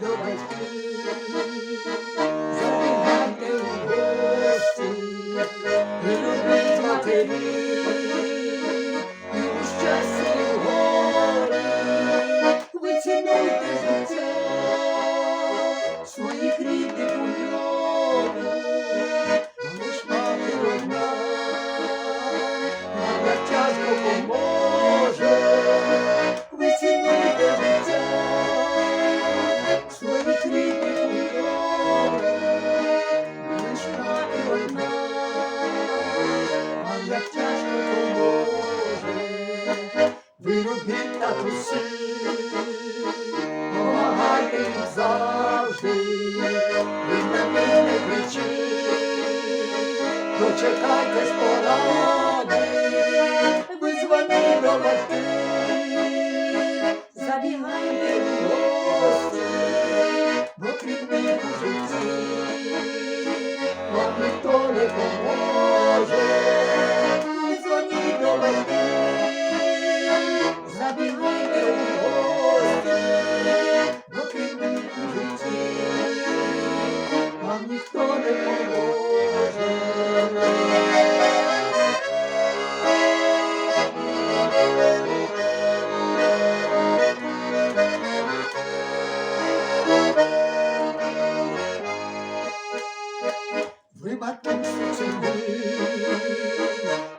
до батьків, забігайте у гості, і любіть матерів, і у щасті в горі, своїх рідних ви робіть татусі, помагайте їм завжди, ви на мене кричіть, дочекайтесь поради, ви дзвони до батьків, забігайте у гості, бо крім них у житті, вам ніхто не поможе,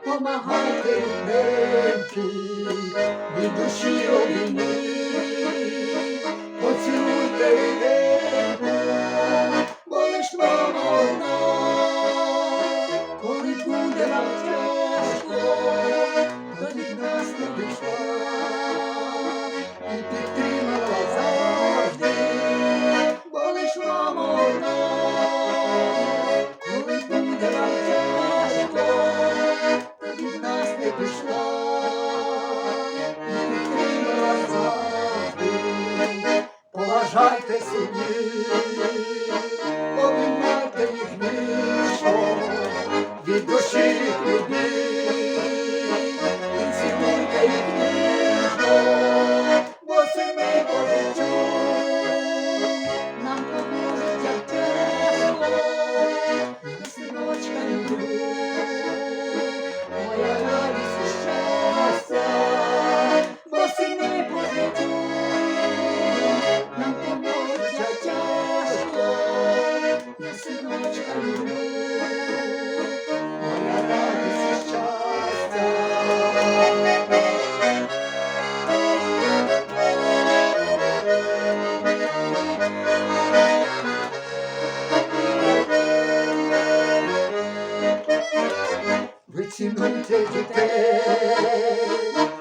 помагайте неньки, від душі обійміть, і підтримала завжди, бо лиш мама. Коли буде від нас не пішла, і завжди. Поважайте сім'ї, обіймайте їх ніжно, від душі їх любіть, цінуйте дітей,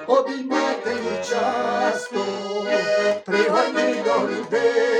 обіймайте їх часто, пригорни до людей,